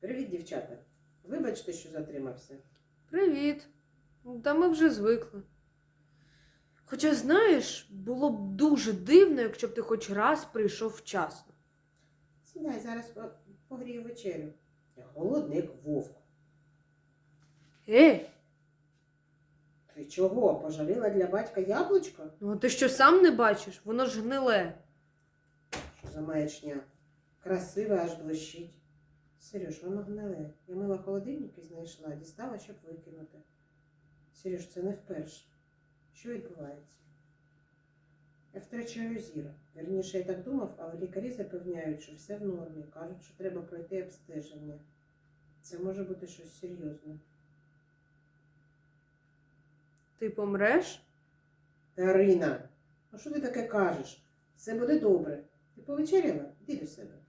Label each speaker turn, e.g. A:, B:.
A: Привіт, дівчата. Вибачте, що затримався.
B: Привіт. Та ми вже звикли. Хоча, знаєш, було б дуже дивно, якщо б ти хоч раз прийшов вчасно.
A: Сідай, зараз погрію вечерю. Я голодний, як вовк.
B: Ей,
A: Ти чого? Пожаліла для батька яблучко?
B: ну а ти що сам не бачиш? Воно ж гниле.
A: Що за маячня? Красиве, аж блищить. Сереж, воно гниле. Я мила холодильник і знайшла, дістала, щоб викинути. Сереж, це не вперше. Що відбувається? Я втрачаю зір. Вірніше, я так думав, але лікарі запевняють, що все в нормі. Кажуть, що треба пройти обстеження. Це може бути щось серйозне.
B: Ти помреш?
A: Дарина, а що ти таке кажеш? Все буде добре. Ти повечеряла? Іди до себе.